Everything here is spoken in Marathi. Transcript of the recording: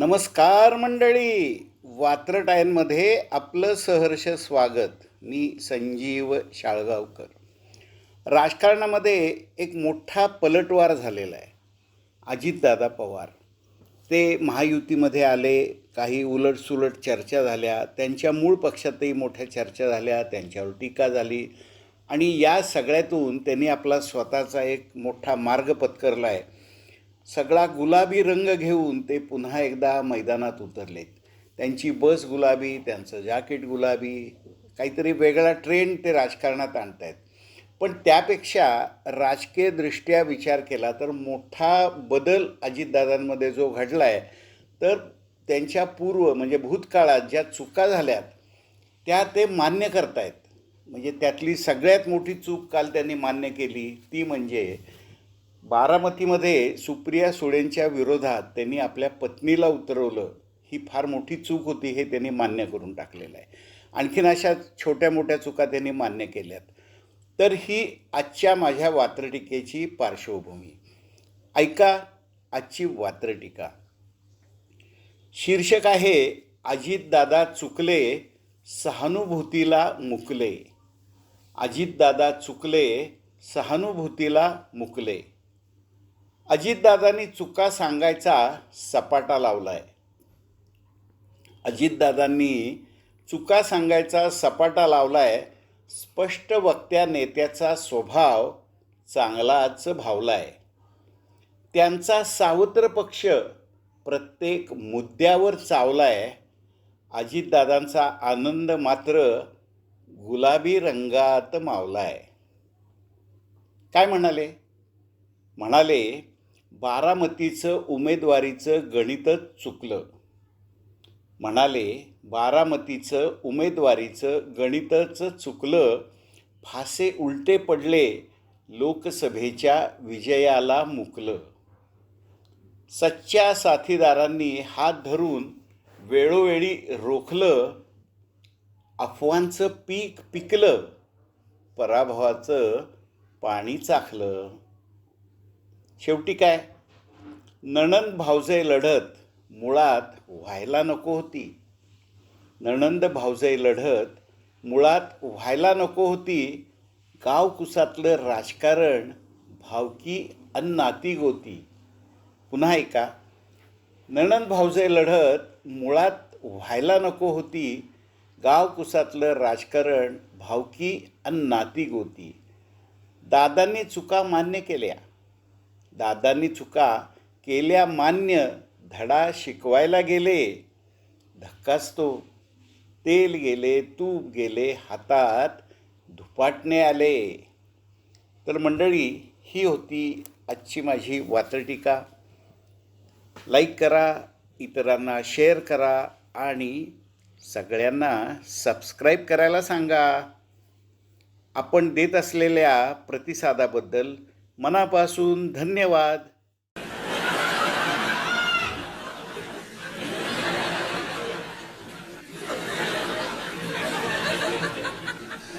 नमस्कार मंडळी. वात्रटायनमध्ये आपलं सहर्ष स्वागत. मी संजीव शाळगावकर. राजकारणामध्ये एक मोठा पलटवार झालेला आहे. अजितदादा पवार. ते महायुतीमध्ये आले काही उलटसुलट चर्चा झाल्या त्यांच्या मूळ पक्षातही मोठ्या चर्चा झाल्या त्यांच्यावर टीका झाली आणि या सगळ्यातून त्यांनी आपला स्वतःचा एक मोठा मार्ग पत्करला आहे. सगळा गुलाबी रंग घेऊन ते पुन्हा एकदा मैदानात उतरलेत. त्यांची बस गुलाबी त्यांचं जाकीट गुलाबी काहीतरी वेगळा ट्रेंड ते राजकारणात आणत आहेत पण त्यापेक्षा राजकीयदृष्ट्या विचार केला तर मोठा बदल अजितदादांमध्ये जो घडला आहे तर त्यांच्या पूर्व म्हणजे भूतकाळात ज्या चुका झाल्यात त्या ते मान्य करतायत. म्हणजे त्यातली सगळ्यात मोठी चूक काल त्यांनी मान्य केली ती म्हणजे बारामतीमध्ये सुप्रिया सुळेंच्या विरोधात त्यांनी आपल्या पत्नीला उतरवलं. ही फार मोठी चूक होती हे त्यांनी मान्य करून टाकलेलं आहे. आणखीन अशा छोट्या मोठ्या चुका त्यांनी मान्य केल्यात. तर ही आजच्या माझ्या वात्रटिकेची पार्श्वभूमी. ऐका आजची वात्रटिका. शीर्षक आहे अजितदादा चुकले सहानुभूतीला मुकले. अजितदादा चुकले सहानुभूतीला मुकले. अजितदादांनी चुका सांगायचा सपाटा लावला आहे अजितदादांनी चुका सांगायचा सपाटा लावला आहे स्पष्ट वक्त्या नेत्याचा स्वभाव चांगलाच भावला आहे त्यांचा सावत्र पक्ष प्रत्येक मुद्द्यावर चावला आहे अजितदादांचा आनंद मात्र गुलाबी रंगात मावला आहे काय म्हणाले? म्हणाले बारामतीचं उमेदवारीचं गणितच चुकलं. म्हणाले बारामतीचं उमेदवारीचं गणितच चुकलं फासे उलटे पडले लोकसभेच्या विजयाला मुकलं. सच्च्या साथीदारांनी हात धरून वेळोवेळी रोखलं अफवांचं पीक पिकलं पराभवाचं पाणी चाखलं. शेवटी काय? नणंद भावजे लढत मुळात व्हायला नको होती. नणंद भावजे लढत मुळात व्हायला नको होती. गावकुसातलं राजकारण भावकी अन नाती गोती. पुन्हा ऐका नणंद भावजे लढत मुळात व्हायला नको होती. गावकुसातलं राजकारण भावकी अन नाती गोती. दादांनी चुका मान्य केल्या. दादांनी चुका केल्या मान्य धडा शिकवायला गेले. धक्काच तो तेल गेले तूप गेले हातात धुपाटणे आले. तर मंडळी ही होती आजची माझी वात्रटीका. लाईक करा इतरांना शेअर करा आणि सगळ्यांना सबस्क्राईब करायला सांगा. आपण देत असलेल्या प्रतिसादाबद्दल मनापासून धन्यवाद.